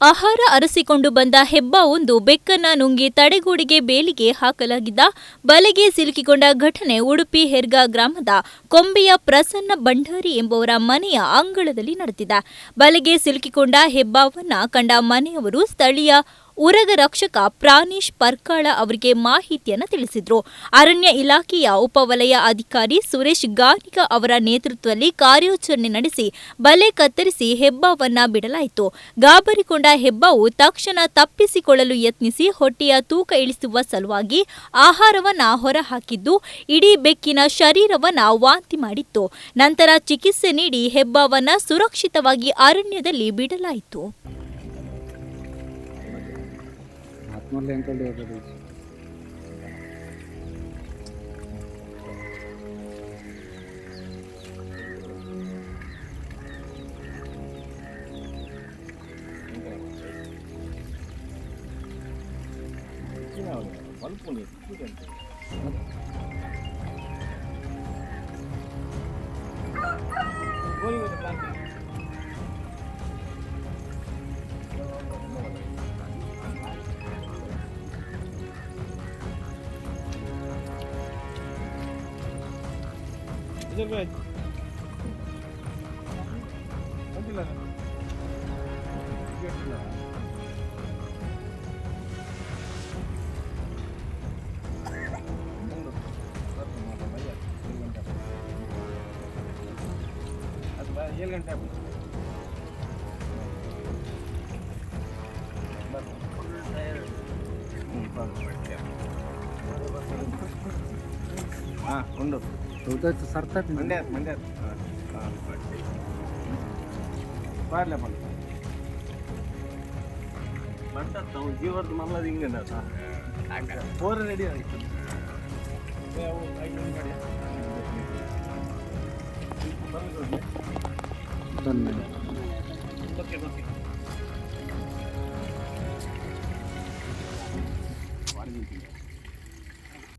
ಆಹಾರ ಅರಸಿಕೊಂಡು ಬಂದ ಹೆಬ್ಬಾವೊಂದು ಬೆಕ್ಕನ್ನ ನುಂಗಿ ತಡೆಗೋಡಿಗೆ ಬೇಲಿಗೆ ಹಾಕಲಾಗಿದ್ದ ಬಲೆಗೆ ಸಿಲುಕಿಕೊಂಡ ಘಟನೆ ಉಡುಪಿ ಹೆರ್ಗಾ ಗ್ರಾಮದ ಕೊಂಬೆಯ ಪ್ರಸನ್ನ ಭಂಡಾರಿ ಎಂಬುವರ ಮನೆಯ ಅಂಗಳದಲ್ಲಿ ನಡೆದಿದೆ. ಬಲೆಗೆ ಸಿಲುಕಿಕೊಂಡ ಹೆಬ್ಬಾವನ್ನ ಕಂಡ ಮನೆಯವರು ಸ್ಥಳೀಯ ಉರಗ ರಕ್ಷಕ ಪ್ರಾಣೇಶ್ ಪರ್ಕಾಳ ಅವರಿಗೆ ಮಾಹಿತಿಯನ್ನು ತಿಳಿಸಿದರು. ಅರಣ್ಯ ಇಲಾಖೆಯ ಉಪವಲಯ ಅಧಿಕಾರಿ ಸುರೇಶ್ ಗಾನಿಗ ಅವರ ನೇತೃತ್ವದಲ್ಲಿ ಕಾರ್ಯಾಚರಣೆ ನಡೆಸಿ ಬಲೆ ಕತ್ತರಿಸಿ ಹೆಬ್ಬಾವನ್ನ ಬಿಡಲಾಯಿತು. ಗಾಬರಿಕೊಂಡ ಹೆಬ್ಬಾವು ತಕ್ಷಣ ತಪ್ಪಿಸಿಕೊಳ್ಳಲು ಯತ್ನಿಸಿ ಹೊಟ್ಟೆಯ ತೂಕ ಇಳಿಸುವ ಸಲುವಾಗಿ ಆಹಾರವನ್ನ ಹೊರಹಾಕಿದ್ದು, ಇಡೀ ಬೆಕ್ಕಿನ ಶರೀರವನ್ನ ವಾಂತಿ ಮಾಡಿತ್ತು. ನಂತರ ಚಿಕಿತ್ಸೆ ನೀಡಿ ಹೆಬ್ಬಾವನ್ನ ಸುರಕ್ಷಿತವಾಗಿ ಅರಣ್ಯದಲ್ಲಿ ಬಿಡಲಾಯಿತು. మళ్ళీ ఎంత లేదు మలుపు లేదు చూడండి. ಅಂಕಲ್ ಹೋಗೋದು ಏಳು ಗಂಟೆ ಹಾಂ होतं सरतात मंड्यात मंड्यात. पाहिलं पण. म्हणतात ना, जीवर तुम्हाला रिंगण आता. फोर रेडी धन्यवाद. Okay okay.